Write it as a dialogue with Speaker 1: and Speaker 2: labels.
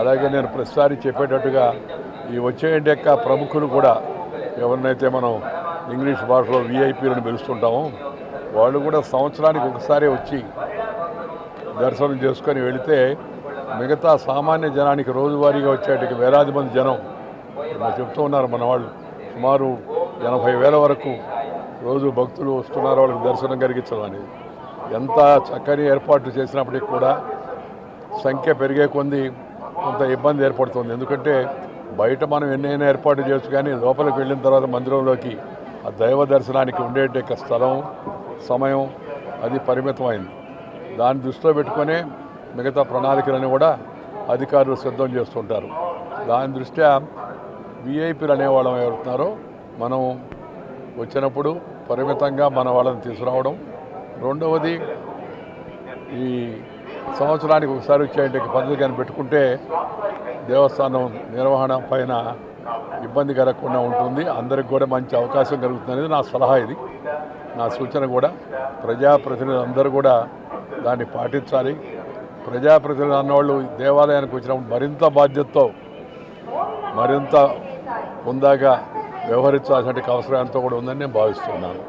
Speaker 1: అలాగే నేను ప్రతిసారి చెప్పేటట్టుగా ఈ వచ్చే యొక్క ప్రముఖులు కూడా ఎవరినైతే మనం ఇంగ్లీష్ భాషలో విఐపీలను పిలుస్తుంటామో వాళ్ళు కూడా సంవత్సరానికి ఒకసారి వచ్చి దర్శనం చేసుకొని వెళితే మిగతా సామాన్య జనానికి రోజువారీగా వచ్చేటికి వేలాది మంది జనం చెప్తూ ఉన్నారు మన వాళ్ళు. సుమారు ఎనభై వేల వరకు రోజు భక్తులు వస్తున్నారు వాళ్ళకి దర్శనం కలిగించడం అనేది ఎంత చక్కని ఏర్పాట్లు చేసినప్పటికీ కూడా సంఖ్య పెరిగే కొంది కొంత ఇబ్బంది ఏర్పడుతుంది. ఎందుకంటే బయట మనం ఎన్నైనా ఏర్పాటు చేయొచ్చు కానీ లోపలికి వెళ్ళిన తర్వాత మందిరంలోకి ఆ దైవ దర్శనానికి ఉండేట స్థలం సమయం అది పరిమితమైంది. దాన్ని దృష్టిలో పెట్టుకొని మిగతా ప్రణాళికలను కూడా అధికారులు సిద్ధం చేస్తుంటారు. దాని దృష్ట్యా విఐపీలు అనేవాళ్ళం ఎవరుతున్నారో మనం వచ్చినప్పుడు పరిమితంగా మన వాళ్ళని తీసుకురావడం. రెండవది ఈ సంవత్సరానికి ఒకసారి వచ్చేటువంటి పద్ధతి కానీ పెట్టుకుంటే దేవస్థానం నిర్వహణ పైన ఇబ్బంది కలగకుండా ఉంటుంది. అందరికి కూడా మంచి అవకాశం కలుగుతుంది అనేది నా సలహా ఇది. నా సూచన కూడా. ప్రజాప్రతినిధులు అందరూ కూడా దాన్ని పాటించాలి. ప్రజాప్రతినిధులు అన్నవాళ్ళు దేవాలయానికి వచ్చినప్పుడు మరింత బాధ్యతతో మరింత ముందాగా వ్యవహరించాల్సిన అవసరం ఎంతో కూడా ఉందని నేను భావిస్తున్నాను.